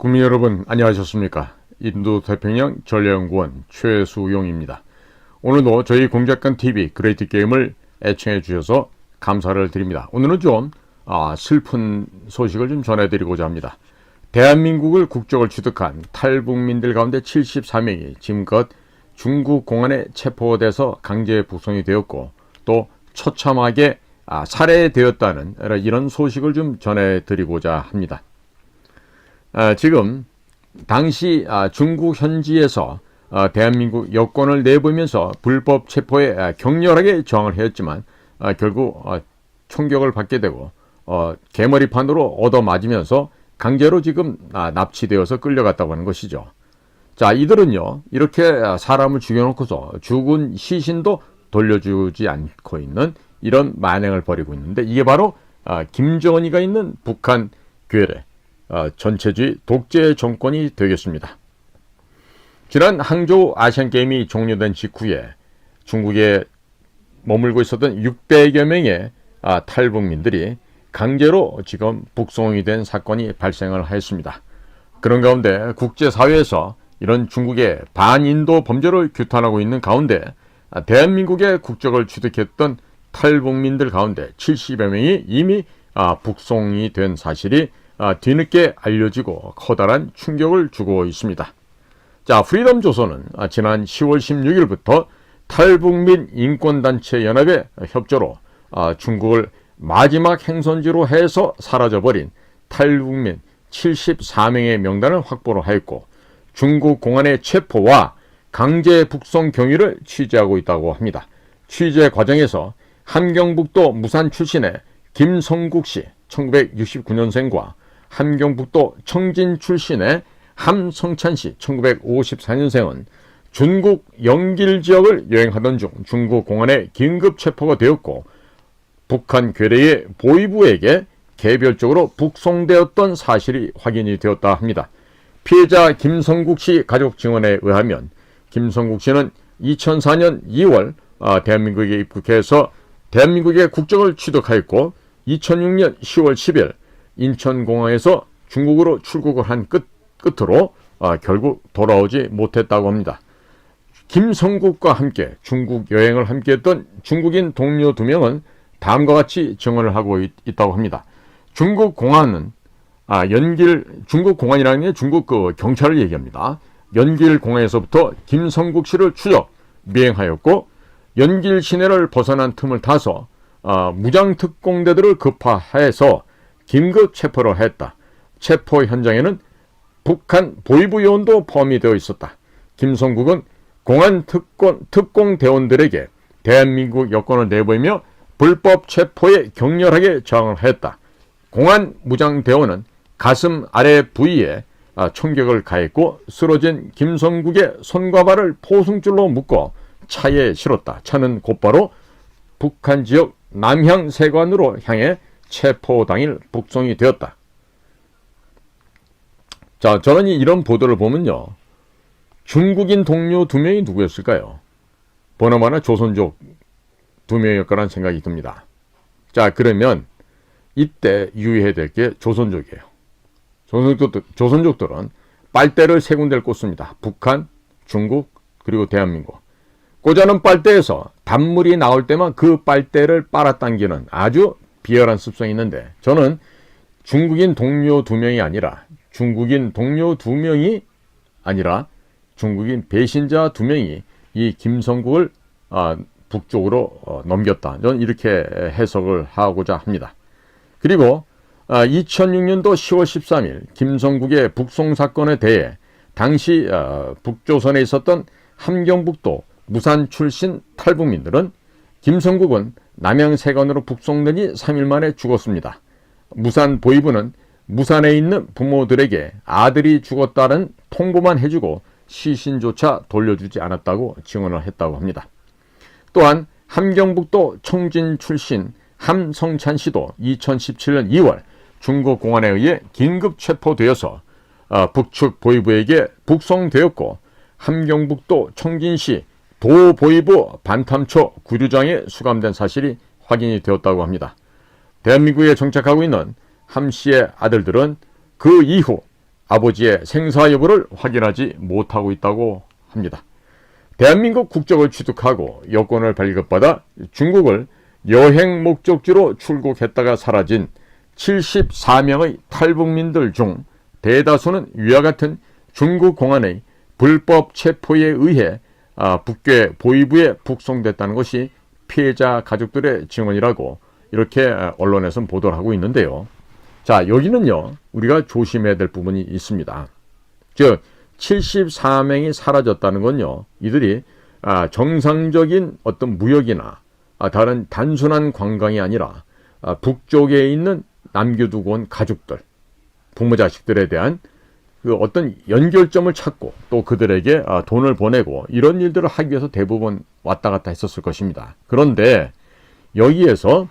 국민 여러분 안녕하셨습니까? 인도 태평양 전략연구원 최수용입니다. 오늘도 저희 공작관 TV 그레이트 게임을 애청해 주셔서 감사를 드립니다. 오늘은 좀 아, 슬픈 소식을 좀 전해드리고자 합니다. 대한민국을 국적을 취득한 탈북민들 가운데 74명이 지금껏 중국 공안에 체포돼서 강제 북송이 되었고 또 처참하게 아, 살해되었다는 이런 소식을 좀 전해드리고자 합니다. 아, 지금 당시 아, 중국 현지에서 아, 대한민국 여권을 내보면서 불법 체포에 아, 격렬하게 저항을 했지만 아, 결국 아, 총격을 받게 되고 어, 개머리판으로 얻어맞으면서 강제로 지금 아, 납치되어서 끌려갔다고 하는 것이죠. 자, 이들은요, 이렇게 아, 사람을 죽여놓고서 죽은 시신도 돌려주지 않고 있는 이런 만행을 벌이고 있는데 이게 바로 아, 김정은이가 있는 북한 괴뢰, 아, 전체주의 독재 정권이 되겠습니다. 지난 항저우 아시안게임이 종료된 직후에 중국에 머물고 있었던 600여 명의 아, 탈북민들이 강제로 지금 북송이 된 사건이 발생을 하였습니다. 그런 가운데 국제사회에서 이런 중국의 반인도 범죄를 규탄하고 있는 가운데 아, 대한민국의 국적을 취득했던 탈북민들 가운데 70여 명이 이미 아, 북송이 된 사실이 아, 뒤늦게 알려지고 커다란 충격을 주고 있습니다. 자, 프리덤 조선은 아, 지난 10월 16일부터 탈북민 인권단체 연합의 협조로 아, 중국을 마지막 행선지로 해서 사라져버린 탈북민 74명의 명단을 확보를 하였고 중국 공안의 체포와 강제 북송 경위를 취재하고 있다고 합니다. 취재 과정에서 함경북도 무산 출신의 김성국 씨 1969년생과 함경북도 청진 출신의 함성찬 씨 1954년생은 중국 영길 지역을 여행하던 중 중국 공안에 긴급 체포가 되었고 북한 괴뢰의 보위부에게 개별적으로 북송되었던 사실이 확인이 되었다 합니다. 피해자 김성국 씨 가족 증언에 의하면 김성국 씨는 2004년 2월 아, 대한민국에 입국해서 대한민국의 국적을 취득하였고 2006년 10월 10일 인천공항에서 중국으로 출국을 한 끝, 끝으로 아, 결국 돌아오지 못했다고 합니다. 김성국과 함께 중국 여행을 함께했던 중국인 동료 두 명은 다음과 같이 증언을 하고 있, 다고 합니다. 중국 공안은 아, 연길 중국 공안이라는 게 중국 그 경찰을 얘기합니다. 연길 공항에서부터 김성국 씨를 추적 미행하였고 연길 시내를 벗어난 틈을 타서 아, 무장 특공대들을 급파해서 긴급 체포를 했다. 체포 현장에는 북한 보위부 요원도 포함이 되어 있었다. 김성국은 공안 특권, 특공 대원들에게 대한민국 여권을 내보이며 불법 체포에 격렬하게 저항을 했다. 공안 무장 대원은 가슴 아래 부위에 아, 총격을 가했고 쓰러진 김성국의 손과 발을 포승줄로 묶어 차에 실었다. 차는 곧바로 북한 지역 남향 세관으로 향해 체포 당일 북송이 되었다. 자, 저는 이런 보도를 보면요. 중국인 동료 두 명이 누구였을까요? 보나마나 조선족 두 명일 거란 생각이 듭니다. 자, 그러면 이때 유의해야 될 게 조선족이에요. 조선족들, 조선족들은 빨대를 세 군데를 꽂습니다. 북한, 중국, 그리고 대한민국. 꽂아놓은 빨대에서 단물이 나올 때만 그 빨대를 빨아당기는 아주 비열한 습성이 있는데 저는 중국인 동료 두 명이 아니라 중국인 동료 두 명이 아니라 중국인 배신자 두 명이 이 김성국을 아, 북쪽으로 어, 넘겼다. 저는 이렇게 해석을 하고자 합니다. 그리고 아, 2006년도 10월 13일 김성국의 북송 사건에 대해 당시 어, 북조선에 있었던 함경북도 무산 출신 탈북민들은 김성국은 남양세관으로 북송되니 3일 만에 죽었습니다. 무산 보위부는 무산에 있는 부모들에게 아들이 죽었다는 통보만 해주고 시신조차 돌려주지 않았다고 증언을 했다고 합니다. 또한 함경북도 청진 출신 함성찬 씨도 2017년 2월 중국 공안에 의해 긴급 체포되어서 어, 북측 보위부에게 북송되었고 함경북도 청진시 도보위부 반탐초 구류장에 수감된 사실이 확인이 되었다고 합니다. 대한민국에 정착하고 있는 함 씨의 아들들은 그 이후 아버지의 생사 여부를 확인하지 못하고 있다고 합니다. 대한민국 국적을 취득하고 여권을 발급받아 중국을 여행 목적지로 출국했다가 사라진 74명의 탈북민들 중 대다수는 위와 같은 중국 공안의 불법 체포에 의해 아, 북괴 보위부에 북송됐다는 것이 피해자 가족들의 증언이라고 이렇게 아, 언론에서는 보도를 하고 있는데요. 자, 여기는요, 우리가 조심해야 될 부분이 있습니다. 즉, 74명이 사라졌다는 건요, 이들이 아, 정상적인 어떤 무역이나 아, 다른 단순한 관광이 아니라 아, 북쪽에 있는 남겨두고 온 가족들, 부모 자식들에 대한 그 어떤 연결점을 찾고 또 그들에게 아, 돈을 보내고 이런 일들을 하기 위해서 대부분 왔다 갔다 했었을 것입니다. 그런데 여기에서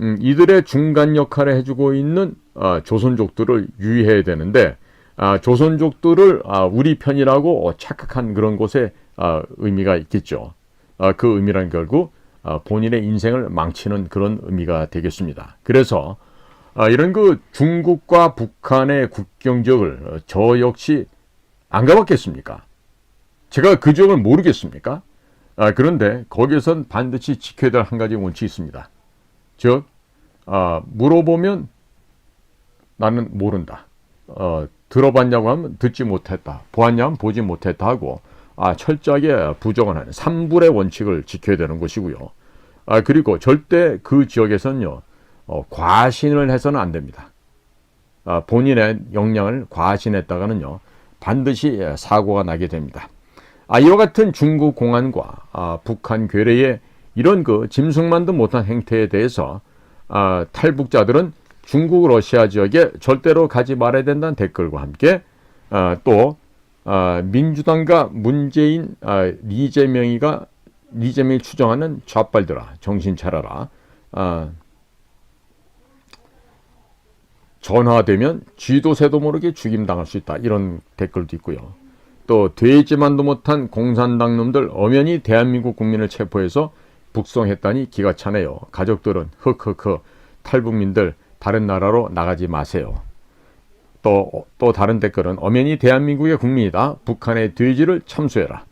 음, 이들의 중간 역할을 해주고 있는 아, 조선족들을 유의해야 되는데 아, 조선족들을 아, 우리 편이라고 착각한 그런 곳에 아, 의미가 있겠죠. 아, 그 의미란 결국 아, 본인의 인생을 망치는 그런 의미가 되겠습니다. 그래서 아, 이런 그 중국과 북한의 국경 지역을 어, 저 역시 안 가봤겠습니까? 제가 그 지역을 모르겠습니까? 아, 그런데 거기에선 반드시 지켜야 될 한 가지 원칙이 있습니다. 즉, 아, 물어보면 나는 모른다. 어, 들어봤냐고 하면 듣지 못했다. 보았냐 하면 보지 못했다 하고 아, 철저하게 부정을 하는 삼불의 원칙을 지켜야 되는 것이고요. 아, 그리고 절대 그 지역에서는요. 어, 과신을 해서는 안 됩니다. 아, 본인의 역량을 과신했다가는요. 반드시 예, 사고가 나게 됩니다. 아, 이와 같은 중국 공안과 아, 북한 괴뢰의 이런 그 짐승만도 못한 행태에 대해서 아, 탈북자들은 중국 러시아 지역에 절대로 가지 말아야 된다는 댓글과 함께 아, 또 아, 민주당과 문재인 아, 리재명이가 리재명이 추정하는 좌빨들아 정신 차려라 아, 전화되면 쥐도 새도 모르게 죽임당할 수 있다 이런 댓글도 있고요. 또 되지만도 못한 공산당 놈들 엄연히 대한민국 국민을 체포해서 북송했다니 기가 차네요. 가족들은 흑흑흑 탈북민들 다른 나라로 나가지 마세요. 또, 또 다른 댓글은 엄연히 대한민국의 국민이다. 북한의 돼지를 참수해라.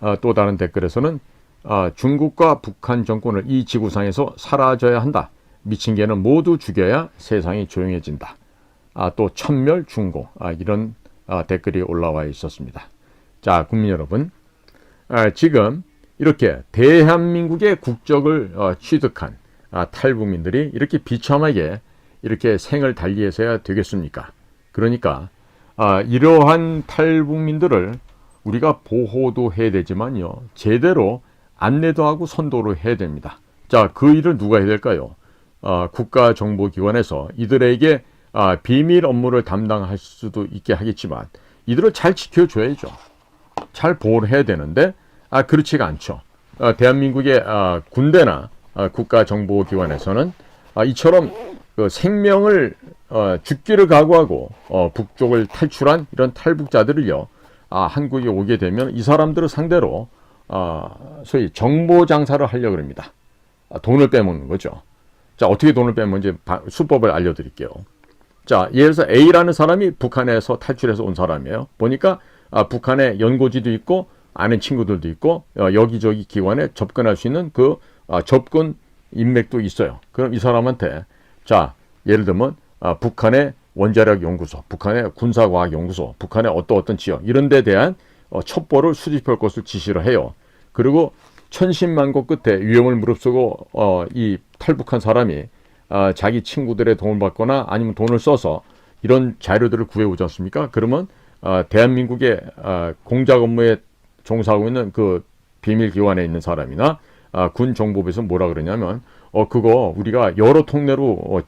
아, 또 다른 댓글에서는 아, 중국과 북한 정권을 이 지구상에서 사라져야 한다. 미친 개는 모두 죽여야 세상이 조용해진다. 아, 또 천멸 중고 아, 이런 아, 댓글이 올라와 있었습니다. 자, 국민 여러분, 아, 지금 이렇게 대한민국의 국적을 어, 취득한 아, 탈북민들이 이렇게 비참하게 이렇게 생을 달리해서야 되겠습니까? 그러니까 아, 이러한 탈북민들을 우리가 보호도 해야 되지만요, 제대로 안내도 하고 선도를 해야 됩니다. 자, 그 일을 누가 해야 될까요? 어, 국가정보기관에서 이들에게 아, 비밀 업무를 담당할 수도 있게 하겠지만 이들을 잘 지켜줘야죠. 잘 보호를 해야 되는데 아, 그렇지가 않죠. 아, 대한민국의 아, 군대나 아, 국가정보기관에서는 아, 이처럼 그 생명을 어, 죽기를 각오하고 어, 북쪽을 탈출한 이런 탈북자들을요 아, 한국에 오게 되면 이 사람들을 상대로 아, 소위 정보 장사를 하려고 합니다. 아, 돈을 빼먹는 거죠. 자, 어떻게 돈을 빼면 이제 수법을 알려드릴게요. 자, 예를 들어서 A라는 사람이 북한에서 탈출해서 온 사람이에요. 보니까 아, 북한에 연고지도 있고 아는 친구들도 있고 어, 여기저기 기관에 접근할 수 있는 그 아, 접근 인맥도 있어요. 그럼 이 사람한테 자, 예를 들면 아, 북한의 원자력 연구소, 북한의 군사과학 연구소, 북한의 어떤 어떤 지역 이런 데 대한 어, 첩보를 수집할 것을 지시를 해요. 그리고 천신만고 끝에 위험을 무릅쓰고 어, 이 탈북한 사람이 어, 자기 친구들의 도움을 받거나 아니면 돈을 써서 이런 자료들을 구해오지 않습니까? 그러면 어, 대한민국의 어, 공작 업무에 종사하고 있는 그 비밀 기관에 있는 사람이나 어, 군 정보부에서 뭐라 그러냐면 어 그거 우리가 여러 통내로 어,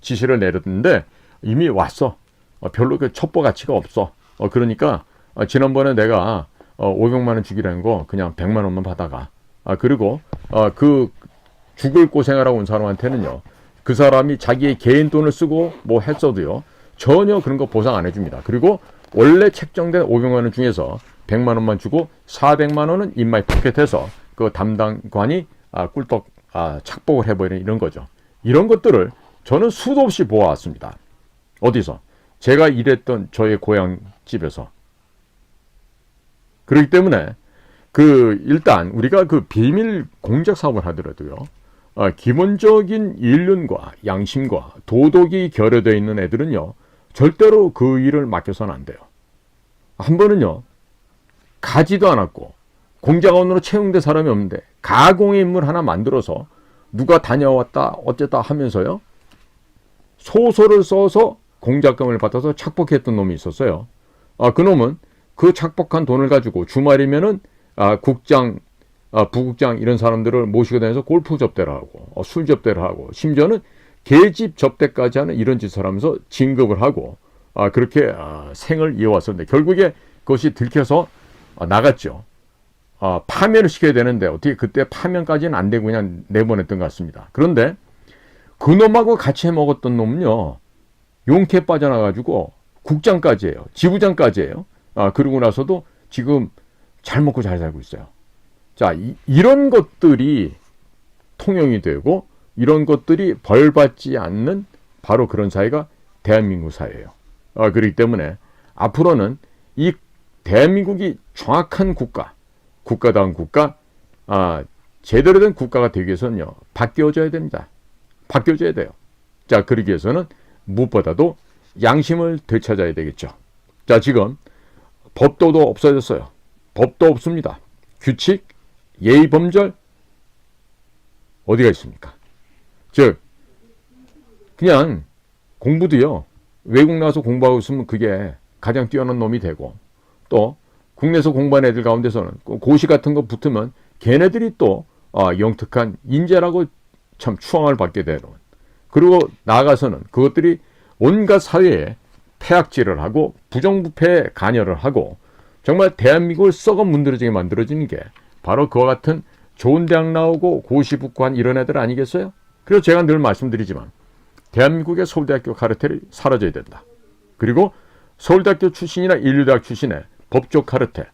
지시를 내렸는데 이미 왔어. 어, 별로 그 첩보 가치가 없어. 어, 그러니까 어, 지난번에 내가 어, 500만 원 주기라는 거 그냥 100만 원만 받아가. 아, 그리고 어, 그 죽을 고생하라고 온 사람한테는요. 그 사람이 자기의 개인 돈을 쓰고 뭐 했어도요. 전혀 그런 거 보상 안 해줍니다. 그리고 원래 책정된 500만 원 중에서 100만 원만 주고 400만 원은 인마이 포켓해서 그 담당관이 아, 꿀떡 아, 착복을 해버리는 이런 거죠. 이런 것들을 저는 수도 없이 보아왔습니다. 어디서? 제가 일했던 저의 고향 집에서 그렇기 때문에 그 일단 우리가 그 비밀 공작 사업을 하더라도요. 아, 기본적인 인륜과 양심과 도덕이 결여되어 있는 애들은요. 절대로 그 일을 맡겨서는 안 돼요. 한 번은요. 가지도 않았고 공작원으로 채용된 사람이 없는데 가공의 인물 하나 만들어서 누가 다녀왔다 어쨌다 하면서요. 소설을 써서 공작금을 받아서 착복했던 놈이 있었어요. 아, 그 놈은 그 착복한 돈을 가지고 주말이면은 아, 국장, 아, 부국장 이런 사람들을 모시고 다녀서 골프 접대를 하고 어, 술 접대를 하고 심지어는 계집 접대까지 하는 이런 짓을 하면서 진급을 하고 아, 그렇게 아, 생을 이어왔었는데 결국에 그것이 들켜서 아, 나갔죠. 아, 파면을 시켜야 되는데 어떻게 그때 파면까지는 안 되고 그냥 내보냈던 것 같습니다. 그런데 그 놈하고 같이 해 먹었던 놈은요 용케 빠져나가지고 국장까지예요, 지부장까지예요. 아 그러고 나서도 지금 잘 먹고 잘 살고 있어요. 자 이, 이런 것들이 통용이 되고 이런 것들이 벌받지 않는 바로 그런 사회가 대한민국 사회예요. 아, 그렇기 때문에 앞으로는 이 대한민국이 정확한 국가, 국가다운 국가, 아, 제대로 된 국가가 되기 위해서는요, 바뀌어져야 됩니다. 바뀌어져야 돼요. 자, 그러기 위해서는 무엇보다도 양심을 되찾아야 되겠죠. 자, 지금 법도도 없어졌어요. 법도 없습니다. 규칙, 예의 범절, 어디가 있습니까? 즉, 그냥 공부도요, 외국 나와서 공부하고 있으면 그게 가장 뛰어난 놈이 되고, 또 국내에서 공부한 애들 가운데서는 고시 같은 거 붙으면 걔네들이 또 아, 영특한 인재라고 참 추앙을 받게 되는. 그리고 나아가서는 그것들이 온갖 사회에 폐악질을 하고 부정부패에 관여를 하고 정말 대한민국을 썩어 문드러지게 만들어지는 게 바로 그와 같은 좋은 대학 나오고 고시 붙고 한 이런 애들 아니겠어요? 그래서 제가 늘 말씀드리지만 대한민국의 서울대학교 카르텔이 사라져야 된다. 그리고 서울대학교 출신이나 인류대학 출신의 법조 카르텔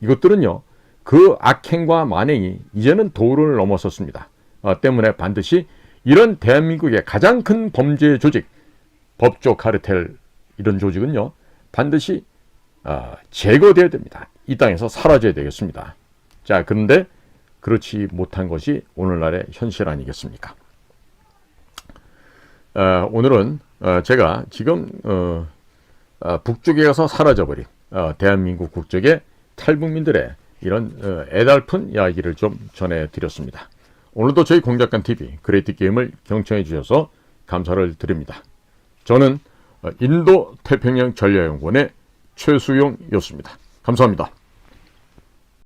이것들은요 그 악행과 만행이 이제는 도를 넘어섰습니다. 어, 때문에 반드시 이런 대한민국의 가장 큰 범죄 조직 법조 카르텔 이런 조직은요 반드시 어, 제거돼야 됩니다. 이 땅에서 사라져야 되겠습니다. 자 그런데 그렇지 못한 것이 오늘날의 현실 아니겠습니까? 어, 오늘은 어, 제가 지금 북쪽에 가서 사라져버린 어, 대한민국 국적의 탈북민들의 이런 어, 애달픈 이야기를 좀 전해드렸습니다. 오늘도 저희 공작관 TV 그레이트 게임을 경청해 주셔서 감사를 드립니다. 저는 어, 인도 태평양 전략연구원의 최수용이었습니다. 감사합니다.